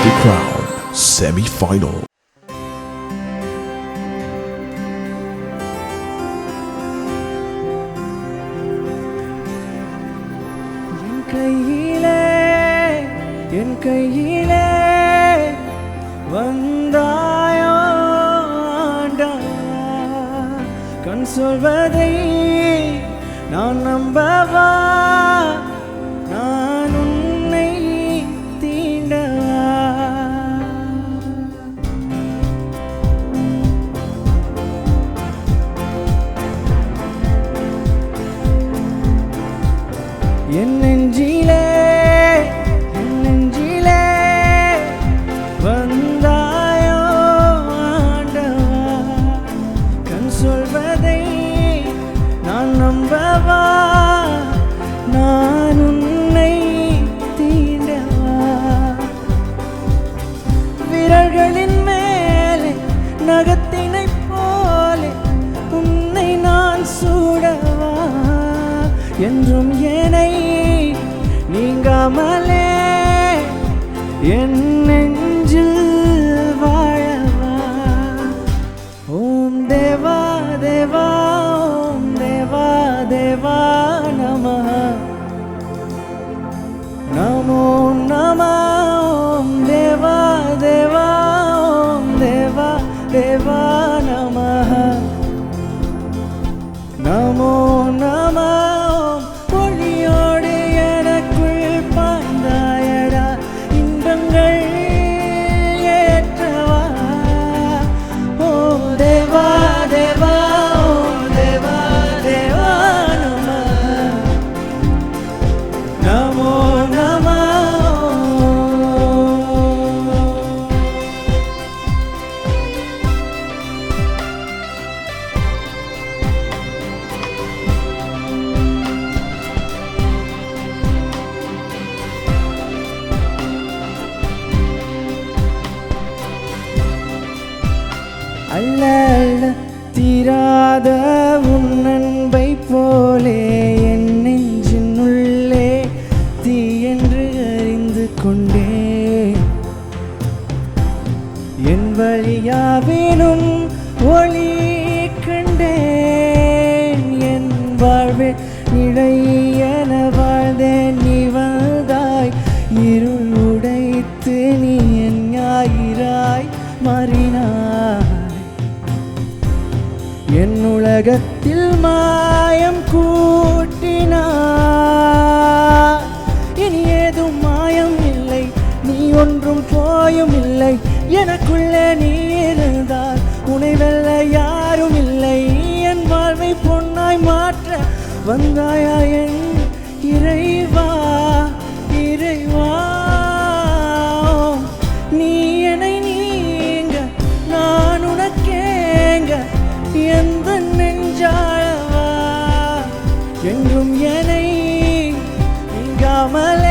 The Crown semi-final. என் கையிலே என் கையிலே வந்தாயோ ஆண்டவா. கண் சொல்வதை சொல்வதை நான் நம்பவா? நான் உன்னை தீண்டவா? விரல்களின் மேலே நகத்தினை போலே உன்னை நான் சூடவா? என்றும் என்னை நீங்காமலே என்ன Now no தீராத உன் அன்பை போலே என் நெஞ்சினுள்ளே தீ என்று அறிந்து கொண்டே என் வழியாவினும் ஒளி கண்டேன். என் வாழ்வே நிலை என வாழ்ந்தேன். நீ வந்தாய் இருள் உடைத்து நீ என் ஞாயிறாய் மாறினாய் உலகத்தில் மாயம் கூட்டினார் இனி ஏதும் மாயம் இல்லை நீ ஒன்றும் போயும் இல்லை. எனக்குள்ளே நீ இருந்தால் உனை வெல்ல யாரும் இல்லை. என் வாழ்வை பொன்னாய் மாற்ற வந்தாயா என் இறைவா? என்னை நீங்காமலே